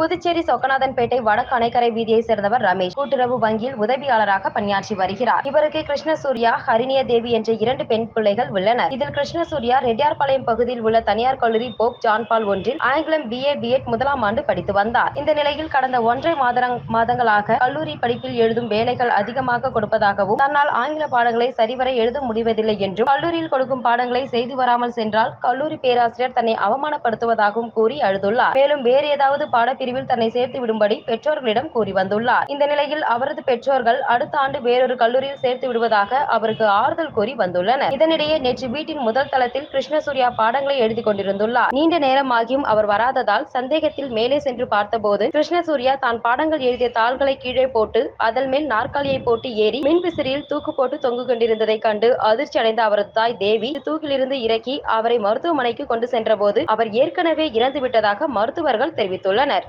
புதுச்சேரி சொக்கநாதன்பேட்டை வடக்கு அணைக்கரை வீதியை சேர்ந்தவர் ரமேஷ். கூட்டுறவு வங்கியில் உதவியாளராக பணியாற்றி வருகிறார். இவருக்கு கிருஷ்ணசூர்யா ஹரிணிய தேவி என்ற இரண்டு பெண் பிள்ளைகள் உள்ளனர். இதில் கிருஷ்ணசூர்யா ரெட்டியார்பாளையம் பகுதியில் உள்ள தனியார் கல்லூரி போப் ஜான்பால் ஒன்றில் ஆங்கிலம் பிஏ பிஎட் முதலாம் ஆண்டு படித்து வந்தார். இந்த நிலையில் கடந்த ஒன்றரை மாத மாதங்களாக கல்லூரி படிப்பில் எழுதும் வேலைகள் அதிகமாக கொடுப்பதாகவும் தன்னால் ஆங்கில பாடங்களை சரிவர எழுத முடிவதில்லை என்றும் கல்லூரியில் கொடுக்கும் பாடங்களை செய்து வராமல் சென்றால் கல்லூரி பேராசிரியர் தன்னை அவமானப்படுத்துவதாகவும் கூறி அழுதுள்ளார். மேலும் வேறு ஏதாவது பிரிவில் தன்னை சேர்த்து விடும்படி பெற்றோர்களிடம் கூறி வந்துள்ளார். இந்த நிலையில் அவரது பெற்றோர்கள் அடுத்த ஆண்டு வேறொரு கல்லூரியில் சேர்த்து விடுவதாக அவருக்கு ஆறுதல் கூறி வந்துள்ளனர். இதனிடையே நேற்று வீட்டின் முதல் தளத்தில் கிருஷ்ணசூர்யா பாடங்களை எழுதி கொண்டிருந்துள்ளார். நீண்ட நேரமாகியும் அவர் வராததால் சந்தேகத்தில் மேலே சென்று பார்த்தபோது கிருஷ்ணசூர்யா தான் பாடங்கள் எழுதிய தாள்களை கீழே போட்டு அதன் மேல் நாற்காலியை போட்டு ஏறி மின்விசிறியில் தூக்கு போட்டு தொங்கு கொண்டிருந்ததை கண்டு அதிர்ச்சி அடைந்த அவரது தாய் தேவி தூக்கிலிருந்து இறக்கி அவரை மருத்துவமனைக்கு கொண்டு சென்றபோது அவர் ஏற்கனவே இறந்து விட்டதாக மருத்துவர்கள் தெரிவித்துள்ளனர்.